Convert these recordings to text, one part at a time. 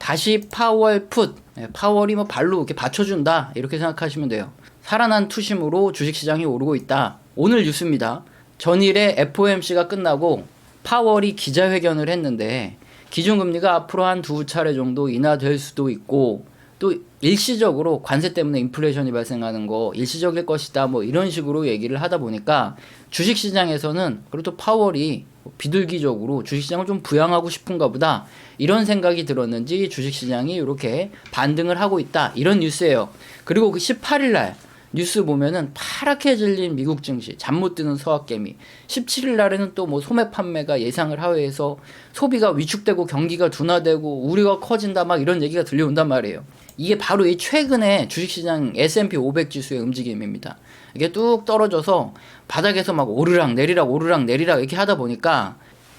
다시 파월 풋, 예, 파월이 뭐 발로 이렇게 받쳐준다 이렇게 생각하시면 돼요. 살아난 투심으로 주식시장이 오르고 있다. 오늘 뉴스입니다. 전일에 FOMC가 끝나고 파월이 기자회견을 했는데 기준금리가 앞으로 한 두 차례 정도 인하될 수도 있고 또 일시적으로 관세 때문에 인플레이션이 발생하는 거 일시적일 것이다 뭐 이런 식으로 얘기를 하다 보니까 주식 시장에서는 그리고 또 파월이 비둘기적으로 주식시장을 좀 부양하고 싶은가 보다 이런 생각이 들었는지 주식시장이 이렇게 반등을 하고 있다 이런 뉴스예요. 그리고 그 18일 날 뉴스 보면은 파랗게 질린 미국 증시, 잠 못 드는 서학개미. 17일 날에는 또 뭐 소매 판매가 예상을 하회해서 소비가 위축되고 경기가 둔화되고 우려가 커진다 막 이런 얘기가 들려온단 말이에요. 이게 바로 이 최근에 주식시장 S&P 500 지수의 움직임입니다. 이게 뚝 떨어져서 바닥에서 막 오르락 내리락 오르락 내리락 이렇게 하다 보니까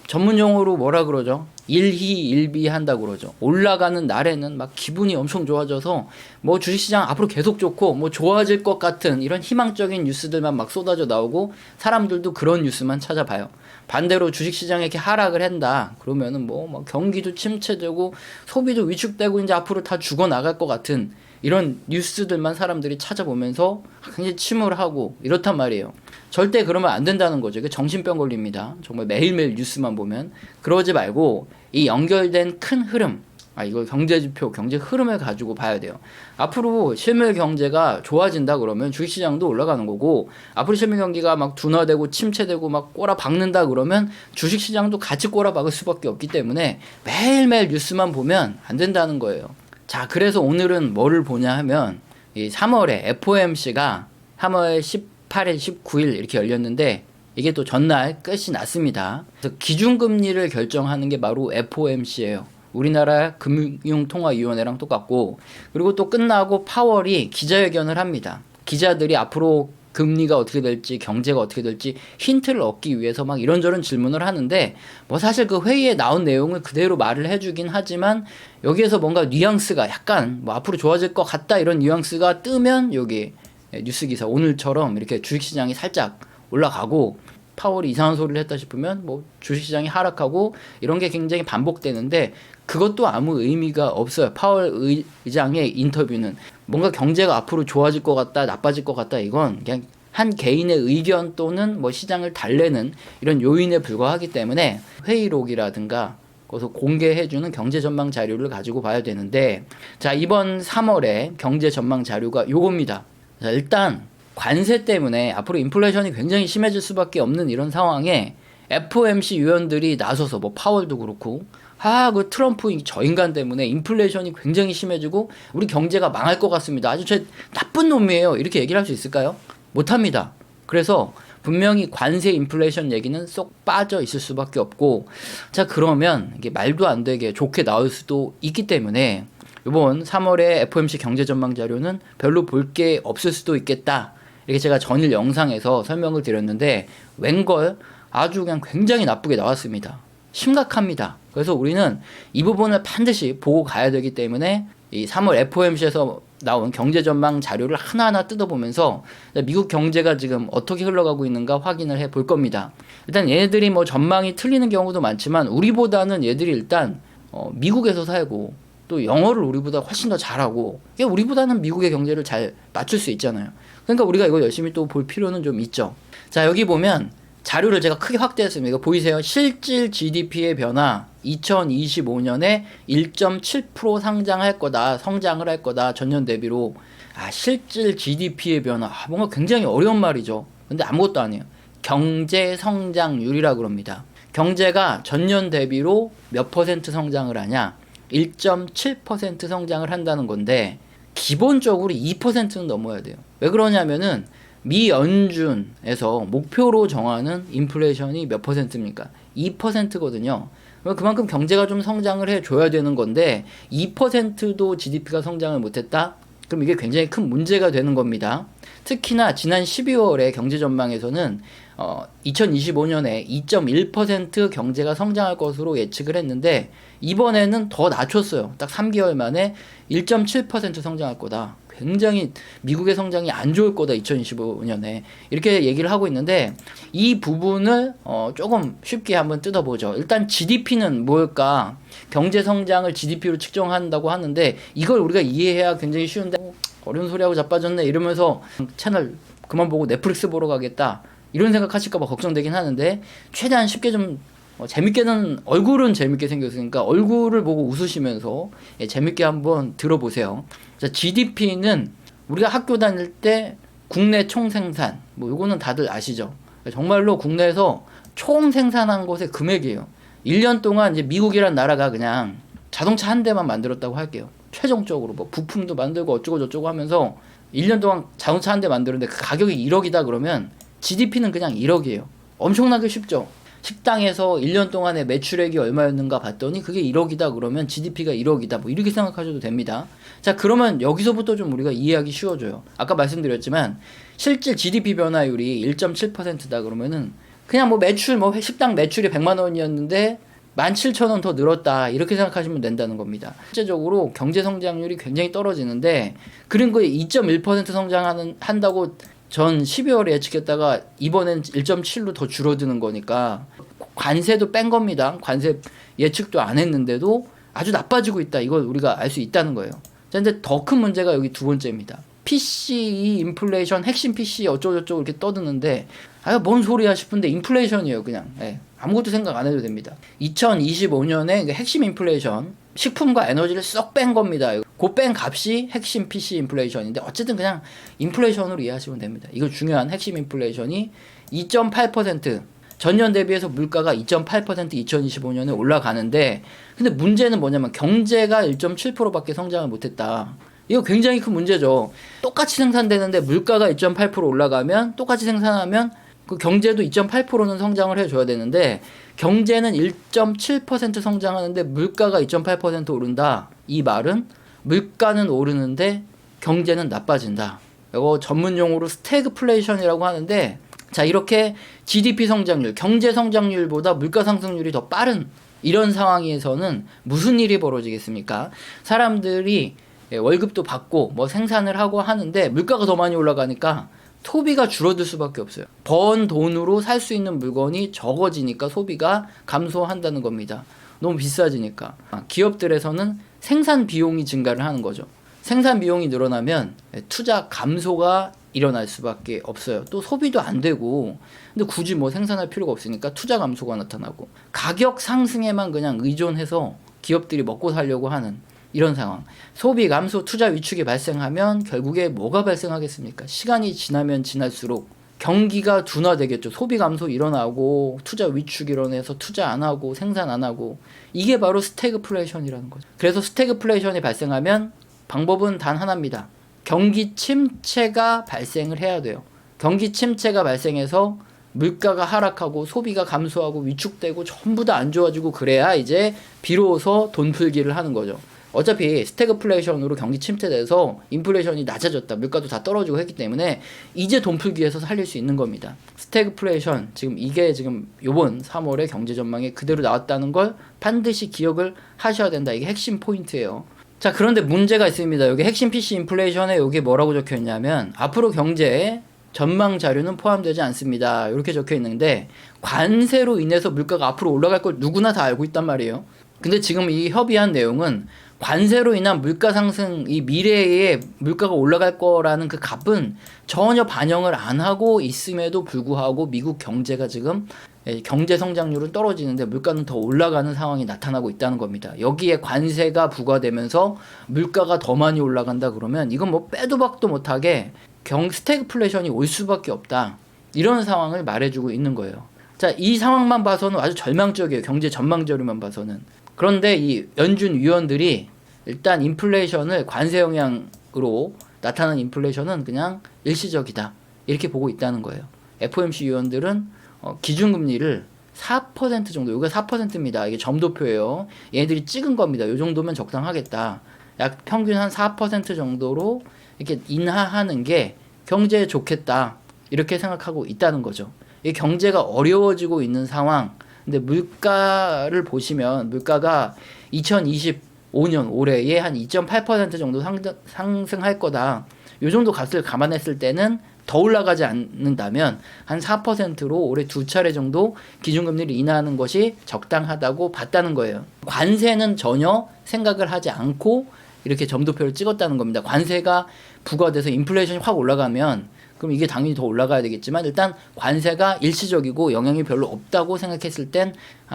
전문 용어로 뭐라 그러죠? 일희일비 한다 그러죠. 올라가는 날에는 막 기분이 엄청 좋아져서 뭐 주식시장 앞으로 계속 좋고 뭐 좋아질 것 같은 이런 희망적인 뉴스들만 막 쏟아져 나오고 사람들도 그런 뉴스만 찾아봐요. 반대로 주식시장에 이렇게 하락을 한다. 그러면은 뭐, 뭐 경기도 침체되고 소비도 위축되고 이제 앞으로 다 죽어 나갈 것 같은 이런 뉴스들만 사람들이 찾아보면서 굉장히 침울하고 이렇단 말이에요. 절대 그러면 안 된다는 거죠. 정신병 걸립니다. 정말 매일매일 뉴스만 보면 그러지 말고 이 연결된 큰 흐름 아 이거 경제 지표, 경제 흐름을 가지고 봐야 돼요. 앞으로 실물 경제가 좋아진다 그러면 주식시장도 올라가는 거고 앞으로 실물 경기가 막 둔화되고 침체되고 막 꼬라 박는다 그러면 주식시장도 같이 꼬라 박을 수밖에 없기 때문에 매일매일 뉴스만 보면 안 된다는 거예요. 자, 그래서 오늘은 뭐를 보냐 하면 이 3월에 FOMC가 3월 18일, 19일 이렇게 열렸는데 이게 또 전날 끝이 났습니다. 그래서 기준금리를 결정하는 게 바로 FOMC예요. 우리나라 금융통화위원회랑 똑같고 그리고 또 끝나고 파월이 기자회견을 합니다. 기자들이 앞으로 금리가 어떻게 될지 경제가 어떻게 될지 힌트를 얻기 위해서 막 이런저런 질문을 하는데 뭐 사실 그 회의에 나온 내용을 그대로 말을 해주긴 하지만 여기에서 뭔가 뉘앙스가 약간 뭐 앞으로 좋아질 것 같다 이런 뉘앙스가 뜨면 여기 뉴스 기사 오늘처럼 이렇게 주식시장이 살짝 올라가고 파월이 이상한 소리를 했다 싶으면 뭐 주식시장이 하락하고 이런 게 굉장히 반복되는데 그것도 아무 의미가 없어요. 파월 의, 의장의 인터뷰는 뭔가 경제가 앞으로 좋아질 것 같다, 나빠질 것 같다 이건 그냥 한 개인의 의견 또는 뭐 시장을 달래는 이런 요인에 불과하기 때문에 회의록이라든가 그래서 공개해주는 경제 전망 자료를 가지고 봐야 되는데 자 이번 3월에 경제 전망 자료가 요겁니다. 자 일단 관세 때문에 앞으로 인플레이션이 굉장히 심해질 수밖에 없는 이런 상황에 FOMC 위원들이 나서서 뭐 파월도 그렇고 아, 그 트럼프 저 인간 때문에 인플레이션이 굉장히 심해지고 우리 경제가 망할 것 같습니다. 아주 제 나쁜 놈이에요. 이렇게 얘기를 할 수 있을까요? 못 합니다. 그래서 분명히 관세 인플레이션 얘기는 쏙 빠져 있을 수밖에 없고 자, 그러면 이게 말도 안 되게 좋게 나올 수도 있기 때문에 이번 3월에 FOMC 경제 전망 자료는 별로 볼 게 없을 수도 있겠다. 이렇게 제가 전일 영상에서 설명을 드렸는데 웬걸 아주 그냥 굉장히 나쁘게 나왔습니다. 심각합니다. 그래서 우리는 이 부분을 반드시 보고 가야 되기 때문에 이 3월 FOMC에서 나온 경제 전망 자료를 하나하나 뜯어보면서 미국 경제가 지금 어떻게 흘러가고 있는가 확인을 해 볼 겁니다. 일단 얘네들이 뭐 전망이 틀리는 경우도 많지만 우리보다는 얘들이 일단 어 미국에서 살고 또 영어를 우리보다 훨씬 더 잘하고 이게 우리보다는 미국의 경제를 잘 맞출 수 있잖아요. 그러니까 우리가 이거 열심히 또 볼 필요는 좀 있죠. 자 여기 보면 자료를 제가 크게 확대했습니다. 이거 보이세요? 실질 GDP의 변화 2025년에 1.7% 상장할 거다, 성장을 할 거다, 전년 대비로. 아, 실질 GDP의 변화. 아, 뭔가 굉장히 어려운 말이죠. 근데 아무것도 아니에요. 경제 성장률이라 그럽니다. 경제가 전년 대비로 몇 퍼센트 성장을 하냐? 1.7% 성장을 한다는 건데, 기본적으로 2%는 넘어야 돼요. 왜 그러냐면은, 미 연준에서 목표로 정하는 인플레이션이 몇 퍼센트입니까? 2%거든요. 그만큼 경제가 좀 성장을 해줘야 되는 건데 2%도 GDP가 성장을 못했다? 그럼 이게 굉장히 큰 문제가 되는 겁니다. 특히나 지난 12월에 경제 전망에서는 어, 2025년에 2.1% 경제가 성장할 것으로 예측을 했는데 이번에는 더 낮췄어요. 딱 3개월 만에 1.7% 성장할 거다. 굉장히 미국의 성장이 안 좋을 거다 2025년에 이렇게 얘기를 하고 있는데 이 부분을 어 조금 쉽게 한번 뜯어보죠. 일단 GDP는 뭘까? 경제 성장을 GDP로 측정한다고 하는데 이걸 우리가 이해해야 굉장히 쉬운데 어, 어려운 소리하고 자빠졌네 이러면서 채널 그만 보고 넷플릭스 보러 가겠다 이런 생각하실까봐 걱정되긴 하는데 최대한 쉽게 좀 어, 재밌게는 얼굴은 재밌게 생겼으니까 얼굴을 보고 웃으시면서 예, 재밌게 한번 들어보세요. 자, GDP는 우리가 학교 다닐 때 국내 총생산 뭐 요거는 다들 아시죠? 정말로 국내에서 총 생산한 것의 금액이에요. 1년 동안 이제 미국이란 나라가 그냥 자동차 한 대만 만들었다고 할게요. 최종적으로 뭐 부품도 만들고 어쩌고 저쩌고 하면서 1년 동안 자동차 한 대 만드는데 그 가격이 1억이다 그러면 GDP는 그냥 1억이에요. 엄청나게 쉽죠? 식당에서 1년 동안의 매출액이 얼마였는가 봤더니 그게 1억이다 그러면 GDP가 1억이다 뭐 이렇게 생각하셔도 됩니다. 자 그러면 여기서부터 좀 우리가 이해하기 쉬워져요. 아까 말씀드렸지만 실질 GDP 변화율이 1.7%다 그러면은 그냥 뭐 매출 뭐 식당 매출이 100만 원이었는데 17,000원 더 늘었다 이렇게 생각하시면 된다는 겁니다. 실제적으로 경제 성장률이 굉장히 떨어지는데 그런 거에 2.1% 성장하는 한다고 전 12월에 예측했다가 이번엔 1.7로 더 줄어드는 거니까 관세도 뺀 겁니다. 관세 예측도 안 했는데도 아주 나빠지고 있다. 이걸 우리가 알 수 있다는 거예요. 자, 근데 더 큰 문제가 여기 두 번째입니다. PCE 인플레이션 핵심 PC 어쩌고저쩌고 이렇게 떠드는데 아, 뭔 소리야 싶은데 인플레이션이에요, 그냥. 예, 아무것도 생각 안 해도 됩니다. 2025년에 핵심 인플레이션 식품과 에너지를 쏙 뺀 겁니다. 그뺀 값이 핵심 PC 인플레이션인데 어쨌든 그냥 인플레이션으로 이해하시면 됩니다. 이거 중요한 핵심 인플레이션이 2.8% 전년 대비해서 물가가 2.8% 2025년에 올라가는데 근데 문제는 뭐냐면 경제가 1.7%밖에 성장을 못했다. 이거 굉장히 큰 문제죠. 똑같이 생산되는데 물가가 1.8% 올라가면 똑같이 생산하면 그 경제도 2.8%는 성장을 해줘야 되는데 경제는 1.7% 성장하는데 물가가 2.8% 오른다. 이 말은 물가는 오르는데 경제는 나빠진다. 이거 전문 용어로 스태그플레이션이라고 하는데 자 이렇게 GDP 성장률, 경제 성장률보다 물가 상승률이 더 빠른 이런 상황에서는 무슨 일이 벌어지겠습니까? 사람들이 예, 월급도 받고 뭐 생산을 하고 하는데 물가가 더 많이 올라가니까 소비가 줄어들 수밖에 없어요. 번 돈으로 살 수 있는 물건이 적어지니까 소비가 감소한다는 겁니다. 너무 비싸지니까. 아, 기업들에서는 생산 비용이 증가를 하는 거죠. 생산 비용이 늘어나면 투자 감소가 일어날 수밖에 없어요. 또 소비도 안 되고, 근데 굳이 뭐 생산할 필요가 없으니까 투자 감소가 나타나고, 가격 상승에만 그냥 의존해서 기업들이 먹고 살려고 하는 이런 상황. 소비 감소, 투자 위축이 발생하면 결국에 뭐가 발생하겠습니까? 시간이 지나면 지날수록 경기가 둔화되겠죠. 소비 감소 일어나고 투자 위축 일어나서 투자 안 하고 생산 안 하고 이게 바로 스태그플레이션이라는 거죠. 그래서 스태그플레이션이 발생하면 방법은 단 하나입니다. 경기 침체가 발생을 해야 돼요. 경기 침체가 발생해서 물가가 하락하고 소비가 감소하고 위축되고 전부 다 안 좋아지고 그래야 이제 비로소 돈 풀기를 하는 거죠. 어차피 스태그플레이션으로 경기 침체돼서 인플레이션이 낮아졌다. 물가도 다 떨어지고 했기 때문에 이제 돈 풀기 위해서 살릴 수 있는 겁니다. 스태그플레이션 지금 이게 지금 요번 3월에 경제 전망에 그대로 나왔다는 걸 반드시 기억을 하셔야 된다. 이게 핵심 포인트예요. 자, 그런데 문제가 있습니다. 여기 핵심 PC 인플레이션에 여기 뭐라고 적혀 있냐면 앞으로 경제에 전망 자료는 포함되지 않습니다. 이렇게 적혀 있는데 관세로 인해서 물가가 앞으로 올라갈 걸 누구나 다 알고 있단 말이에요. 근데 지금 이 협의한 내용은 관세로 인한 물가 상승, 이 미래에 물가가 올라갈 거라는 그 값은 전혀 반영을 안 하고 있음에도 불구하고 미국 경제가 지금 예, 경제 성장률은 떨어지는데 물가는 더 올라가는 상황이 나타나고 있다는 겁니다. 여기에 관세가 부과되면서 물가가 더 많이 올라간다 그러면 이건 뭐 빼도 박도 못하게 경 스태그플레이션이 올 수밖에 없다. 이런 상황을 말해주고 있는 거예요. 자, 이 상황만 봐서는 아주 절망적이에요. 경제 전망 자료만 봐서는. 그런데 이 연준 위원들이 일단 인플레이션을 관세 영향으로 나타나는 인플레이션은 그냥 일시적이다. 이렇게 보고 있다는 거예요. FOMC 위원들은 어, 기준금리를 4% 정도, 이게 4%입니다. 이게 점도표예요. 얘네들이 찍은 겁니다. 이 정도면 적당하겠다. 약 평균 한 4% 정도로 이렇게 인하하는 게 경제에 좋겠다. 이렇게 생각하고 있다는 거죠. 이 경제가 어려워지고 있는 상황. 근데 물가를 보시면 물가가 2025년 올해에 한 2.8% 정도 상, 상승 할 거다. 요 정도 값을 감안했을 때는 더 올라가지 않는다면 한 4%로 올해 두 차례 정도 기준금리를 인하하는 것이 적당하다고 봤다는 거예요. 관세는 전혀 생각을 하지 않고 이렇게 점도표를 찍었다는 겁니다. 관세가 부과돼서 인플레이션이 확 올라가면 그럼 이게 당연히 더 올라가야 되겠지만 일단 관세가 일시적이고 영향이 별로 없다고 생각했을 땐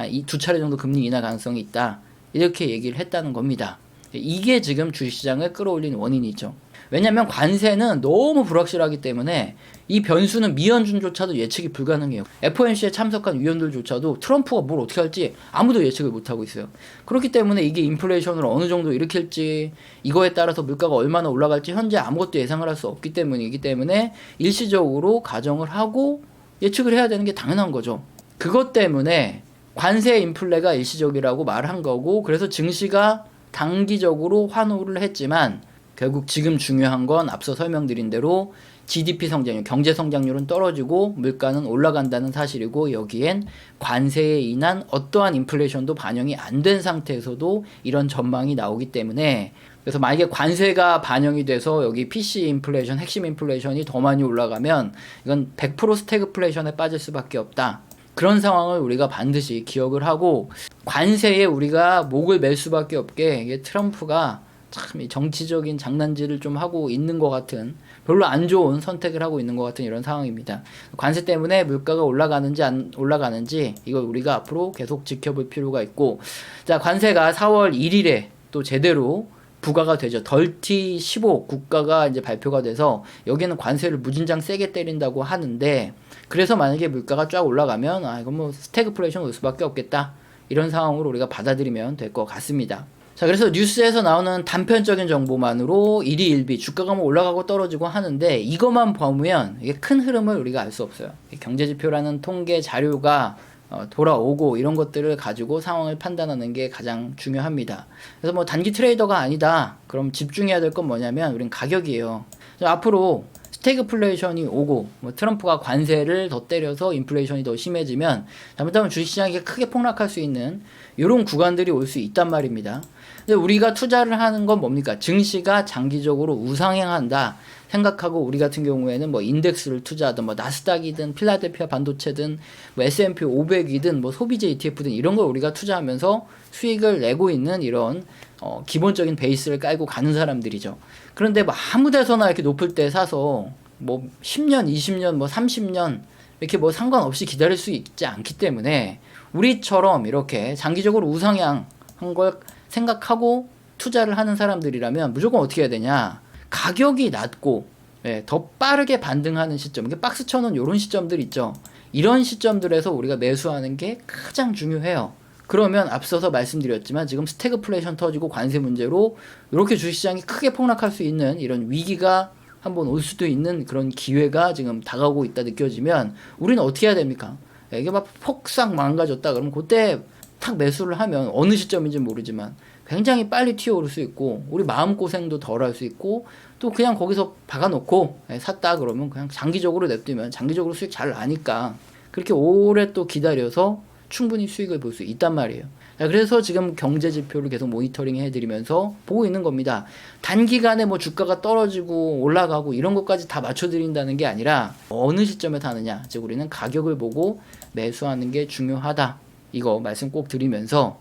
이 두 차례 정도 금리 인하 가능성이 있다. 이렇게 얘기를 했다는 겁니다. 이게 지금 주식시장을 끌어올린 원인이죠. 왜냐하면 관세는 너무 불확실하기 때문에 이 변수는 미연준조차도 예측이 불가능해요. FOMC에 참석한 위원들조차도 트럼프가 뭘 어떻게 할지 아무도 예측을 못하고 있어요. 그렇기 때문에 이게 인플레이션을 어느 정도 일으킬지 이거에 따라서 물가가 얼마나 올라갈지 현재 아무것도 예상을 할 수 없기 때문이기 때문에 일시적으로 가정을 하고 예측을 해야 되는 게 당연한 거죠. 그것 때문에 관세 인플레가 일시적이라고 말한 거고 그래서 증시가 단기적으로 환호를 했지만 결국 지금 중요한 건 앞서 설명드린 대로 GDP 성장률, 경제 성장률은 떨어지고 물가는 올라간다는 사실이고 여기엔 관세에 인한 어떠한 인플레이션도 반영이 안 된 상태에서도 이런 전망이 나오기 때문에 그래서 만약에 관세가 반영이 돼서 여기 PC 인플레이션, 핵심 인플레이션이 더 많이 올라가면 이건 100% 스태그플레이션에 빠질 수밖에 없다. 그런 상황을 우리가 반드시 기억을 하고 관세에 우리가 목을 맬 수밖에 없게 이게 트럼프가 참 정치적인 장난질을 좀 하고 있는 것 같은 별로 안 좋은 선택을 하고 있는 것 같은 이런 상황입니다. 관세 때문에 물가가 올라가는지 안 올라가는지 이걸 우리가 앞으로 계속 지켜볼 필요가 있고 자 관세가 4월 1일에 또 제대로 부과가 되죠. 덜티 15 국가가 이제 발표가 돼서 여기는 관세를 무진장 세게 때린다고 하는데 그래서 만약에 물가가 쫙 올라가면 아 이건 뭐 스태그플레이션 올 수밖에 없겠다. 이런 상황으로 우리가 받아들이면 될 것 같습니다. 자, 그래서 뉴스에서 나오는 단편적인 정보만으로 일이 일비 주가가 뭐 올라가고 떨어지고 하는데 이것만 보면 이게 큰 흐름을 우리가 알 수 없어요. 경제 지표라는 통계 자료가 어, 돌아오고 이런 것들을 가지고 상황을 판단하는 게 가장 중요합니다. 그래서 뭐 단기 트레이더가 아니다. 그럼 집중해야 될 건 뭐냐면 우린 가격이에요. 앞으로 스태그플레이션이 오고 뭐 트럼프가 관세를 더 때려서 인플레이션이 더 심해지면 잘못하면 주식시장이 크게 폭락할 수 있는 이런 구간들이 올 수 있단 말입니다. 우리가 투자를 하는 건 뭡니까? 증시가 장기적으로 우상향한다 생각하고 우리 같은 경우에는 뭐 인덱스를 투자하든 뭐 나스닥이든 필라델피아 반도체든 뭐 S&P 500이든 뭐 소비재 ETF든 이런 걸 우리가 투자하면서 수익을 내고 있는 이런 어, 기본적인 베이스를 깔고 가는 사람들이죠. 그런데 뭐 아무 데서나 이렇게 높을 때 사서 뭐 10년, 20년, 뭐 30년 이렇게 뭐 상관없이 기다릴 수 있지 않기 때문에 우리처럼 이렇게 장기적으로 우상향 한 걸 생각하고 투자를 하는 사람들이라면 무조건 어떻게 해야 되냐. 가격이 낮고 예, 더 빠르게 반등하는 시점, 이게 박스 쳐놓은 이런 시점들 있죠. 이런 시점들에서 우리가 매수하는 게 가장 중요해요. 그러면 앞서서 말씀드렸지만 지금 스태그플레이션 터지고 관세 문제로 이렇게 주식시장이 크게 폭락할 수 있는 이런 위기가 한번 올 수도 있는 그런 기회가 지금 다가오고 있다 느껴지면 우리는 어떻게 해야 됩니까? 이게 막 폭삭 망가졌다 그러면 그때 탁 매수를 하면 어느 시점인지 모르지만 굉장히 빨리 튀어오를 수 있고 우리 마음고생도 덜 할 수 있고 또 그냥 거기서 박아놓고 예, 샀다 그러면 그냥 장기적으로 냅두면 장기적으로 수익 잘 나니까 그렇게 오래 또 기다려서 충분히 수익을 볼 수 있단 말이에요. 그래서 지금 경제 지표를 계속 모니터링 해드리면서 보고 있는 겁니다. 단기간에 뭐 주가가 떨어지고 올라가고 이런 것까지 다 맞춰드린다는 게 아니라 어느 시점에 사느냐. 즉, 우리는 가격을 보고 매수하는 게 중요하다. 이거 말씀 꼭 드리면서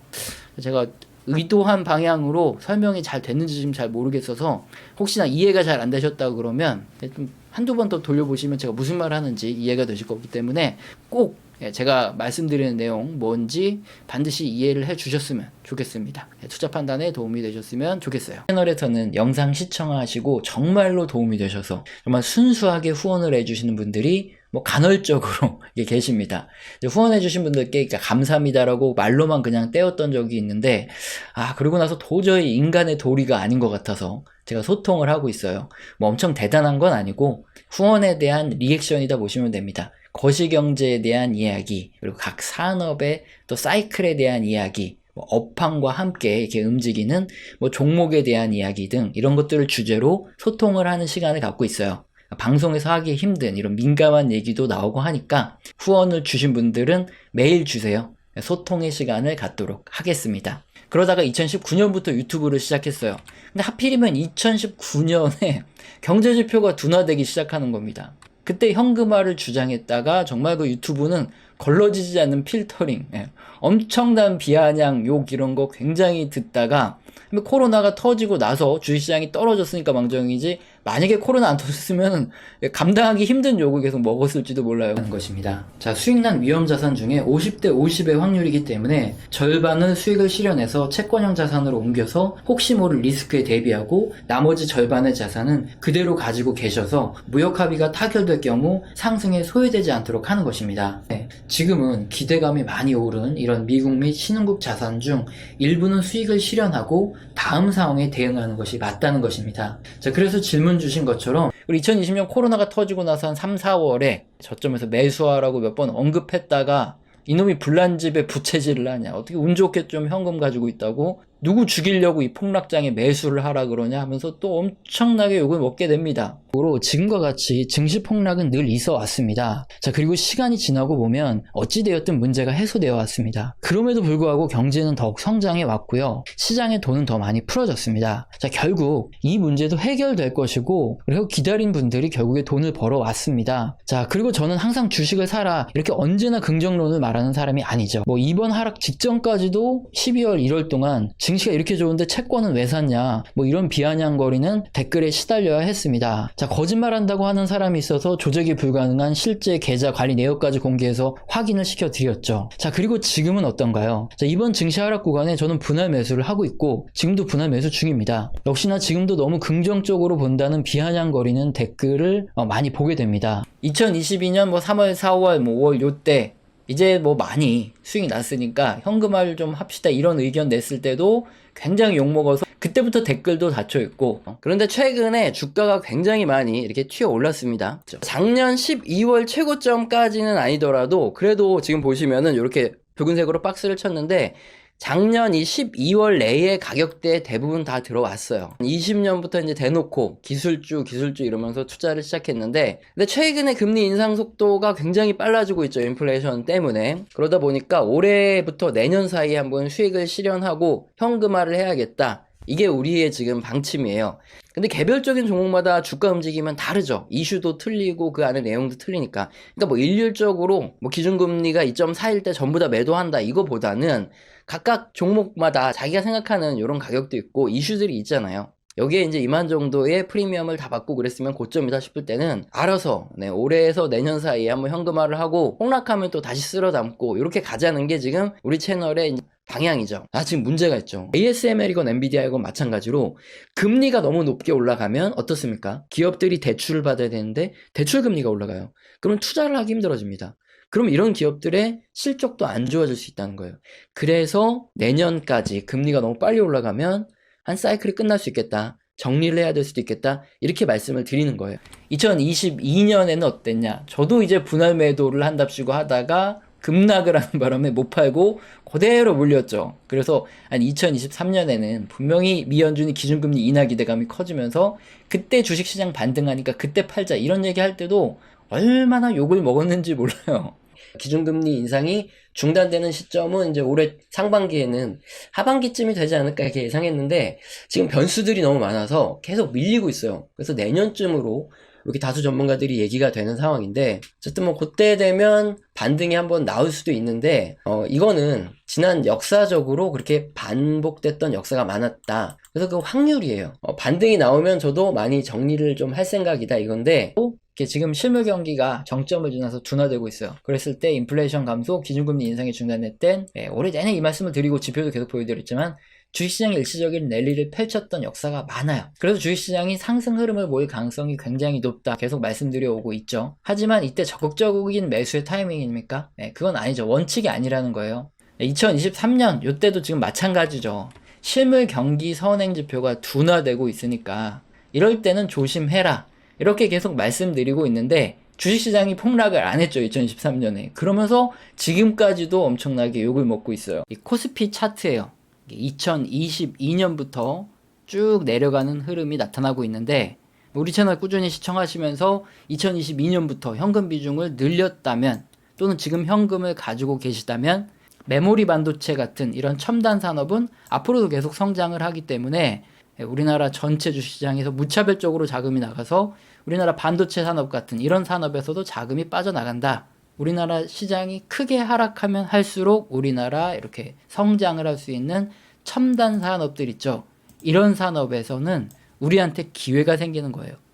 제가 의도한 방향으로 설명이 잘 됐는지 지금 잘 모르겠어서 혹시나 이해가 잘 안 되셨다고 그러면 좀 한두 번 더 돌려보시면 제가 무슨 말 하는지 이해가 되실 거기 때문에 꼭 예, 제가 말씀드리는 내용 뭔지 반드시 이해를 해 주셨으면 좋겠습니다. 예, 투자 판단에 도움이 되셨으면 좋겠어요. 채널에서는 영상 시청하시고 정말로 도움이 되셔서 정말 순수하게 후원을 해 주시는 분들이 뭐 간헐적으로 계십니다. 후원해주신 분들께 감사합니다라고 말로만 그냥 떼었던 적이 있는데, 아, 그러고 나서 도저히 인간의 도리가 아닌 것 같아서 제가 소통을 하고 있어요. 뭐 엄청 대단한 건 아니고, 후원에 대한 리액션이다 보시면 됩니다. 거시경제에 대한 이야기, 그리고 각 산업의 또 사이클에 대한 이야기, 뭐 업황과 함께 이렇게 움직이는 뭐 종목에 대한 이야기 등 이런 것들을 주제로 소통을 하는 시간을 갖고 있어요. 방송에서 하기 힘든 이런 민감한 얘기도 나오고 하니까 후원을 주신 분들은 매일 주세요. 소통의 시간을 갖도록 하겠습니다. 그러다가 2019년부터 유튜브를 시작했어요. 근데 하필이면 2019년에 경제지표가 둔화되기 시작하는 겁니다. 그때 현금화를 주장했다가 정말 그 유튜브는 걸러지지 않는 필터링, 예, 엄청난 비아냥, 욕 이런 거 굉장히 듣다가 코로나가 터지고 나서 주식시장이 떨어졌으니까 망정이지 만약에 코로나 안 터졌으면 감당하기 힘든 욕을 계속 먹었을지도 몰라요 하는 것입니다. 자 수익난 위험 자산 중에 50대 50의 확률이기 때문에 절반은 수익을 실현해서 채권형 자산으로 옮겨서 혹시 모를 리스크에 대비하고 나머지 절반의 자산은 그대로 가지고 계셔서 무역 합의가 타결될 경우 상승에 소외되지 않도록 하는 것입니다. 네, 지금은 기대감이 많이 오른 이런 미국 및 신흥국 자산 중 일부는 수익을 실현하고 다음 상황에 대응하는 것이 맞다는 것입니다. 자, 그래서 질문 주신 것처럼 우리 2020년 코로나가 터지고 나서 한 3, 4월에 저점에서 매수하라고 몇 번 언급했다가 이놈이 불난 집에 부채질을 하냐 어떻게 운 좋게 좀 현금 가지고 있다고 누구 죽이려고 이 폭락장에 매수를 하라 그러냐 하면서 또 엄청나게 욕을 먹게 됩니다. 으로 지금과 같이 증시 폭락은 늘 있어 왔습니다. 자, 그리고 시간이 지나고 보면 어찌되었든 문제가 해소되어 왔습니다. 그럼에도 불구하고 경제는 더욱 성장해 왔고요. 시장의 돈은 더 많이 풀어졌습니다. 자, 결국 이 문제도 해결될 것이고, 그리고 기다린 분들이 결국에 돈을 벌어 왔습니다. 자, 그리고 저는 항상 주식을 사라, 이렇게 언제나 긍정론을 말하는 사람이 아니죠. 뭐 이번 하락 직전까지도 12월, 1월 동안 증 시가 이렇게 좋은데 채권은 왜 샀냐, 뭐 이런 비아냥거리는 댓글에 시달려야 했습니다. 자, 거짓말한다고 하는 사람이 있어서 조작이 불가능한 실제 계좌 관리 내역까지 공개해서 확인을 시켜드렸죠. 자, 그리고 지금은 어떤가요? 자, 이번 증시 하락 구간에 저는 분할 매수를 하고 있고, 지금도 분할 매수 중입니다. 역시나 지금도 너무 긍정적으로 본다는 비아냥거리는 댓글을 어, 많이 보게 됩니다. 2022년 뭐 3월, 4월, 뭐 5월 요때 이제 뭐 많이 수익이 났으니까 현금화를 좀 합시다 이런 의견 냈을 때도 굉장히 욕먹어서 그때부터 댓글도 닫혀있고 그런데 최근에 주가가 굉장히 많이 이렇게 튀어 올랐습니다. 작년 12월 최고점까지는 아니더라도 그래도 지금 보시면은 이렇게 붉은색으로 박스를 쳤는데 작년 이 12월 내에 가격대 대부분 다 들어왔어요. 20년부터 이제 대놓고 기술주, 기술주 이러면서 투자를 시작했는데, 근데 최근에 금리 인상 속도가 굉장히 빨라지고 있죠. 인플레이션 때문에. 그러다 보니까 올해부터 내년 사이에 한번 수익을 실현하고 현금화를 해야겠다. 이게 우리의 지금 방침이에요. 근데 개별적인 종목마다 주가 움직이면 다르죠. 이슈도 틀리고 그 안에 내용도 틀리니까. 그러니까 뭐 일률적으로 뭐 기준금리가 2.4일 때 전부 다 매도한다 이거보다는 각각 종목마다 자기가 생각하는 이런 가격도 있고 이슈들이 있잖아요. 여기에 이제 이만 정도의 프리미엄을 다 받고 그랬으면 고점이다 싶을 때는 알아서 네, 올해에서 내년 사이에 한번 현금화를 하고 폭락하면 또 다시 쓸어 담고 이렇게 가자는 게 지금 우리 채널의 방향이죠. 아 지금 문제가 있죠. ASML이건 엔비디아이건 마찬가지로 금리가 너무 높게 올라가면 어떻습니까? 기업들이 대출을 받아야 되는데 대출 금리가 올라가요. 그럼 투자를 하기 힘들어집니다. 그럼 이런 기업들의 실적도 안 좋아질 수 있다는 거예요. 그래서 내년까지 금리가 너무 빨리 올라가면 한 사이클이 끝날 수 있겠다. 정리를 해야 될 수도 있겠다. 이렇게 말씀을 드리는 거예요. 2022년에는 어땠냐? 저도 이제 분할 매도를 한답시고 하다가 급락을 하는 바람에 못 팔고 그대로 물렸죠. 그래서 한 2023년에는 분명히 미연준이 기준금리 인하 기대감이 커지면서 그때 주식시장 반등하니까 그때 팔자 이런 얘기 할 때도 얼마나 욕을 먹었는지 몰라요. 기준금리 인상이 중단되는 시점은 이제 올해 상반기에는 하반기쯤이 되지 않을까 이렇게 예상했는데 지금 변수들이 너무 많아서 계속 밀리고 있어요. 그래서 내년쯤으로 이렇게 다수 전문가들이 얘기가 되는 상황인데 어쨌든 뭐 그때 되면 반등이 한번 나올 수도 있는데 어 이거는 지난 역사적으로 그렇게 반복됐던 역사가 많았다. 그래서 그 확률이에요. 어, 반등이 나오면 저도 많이 정리를 좀 할 생각이다 이건데 또 이렇게 지금 실물 경기가 정점을 지나서 둔화되고 있어요. 그랬을 때 인플레이션 감소, 기준금리 인상이 중단됐던 예, 올해 내내 이 말씀을 드리고 지표도 계속 보여드렸지만 주식시장이 일시적인 랠리를 펼쳤던 역사가 많아요. 그래서 주식시장이 상승 흐름을 모일 가능성이 굉장히 높다. 계속 말씀드려 오고 있죠. 하지만 이때 적극적인 매수의 타이밍입니까? 네, 그건 아니죠. 원칙이 아니라는 거예요. 2023년 이때도 지금 마찬가지죠. 실물 경기 선행 지표가 둔화되고 있으니까 이럴 때는 조심해라. 이렇게 계속 말씀드리고 있는데 주식시장이 폭락을 안 했죠 2023년에. 그러면서 지금까지도 엄청나게 욕을 먹고 있어요. 이 코스피 차트예요. 2022년부터 쭉 내려가는 흐름이 나타나고 있는데 우리 채널 꾸준히 시청하시면서 2022년부터 현금 비중을 늘렸다면 또는 지금 현금을 가지고 계시다면 메모리 반도체 같은 이런 첨단 산업은 앞으로도 계속 성장을 하기 때문에 우리나라 전체 주식시장에서 무차별적으로 자금이 나가서 우리나라 반도체 산업 같은 이런 산업에서도 자금이 빠져나간다. 우리나라 시장이 크게 하락하면 할수록 우리나라 이렇게 성장을 할 수 있는 첨단 산업들 있죠. 이런 산업에서는 우리한테 기회가 생기는 거예요.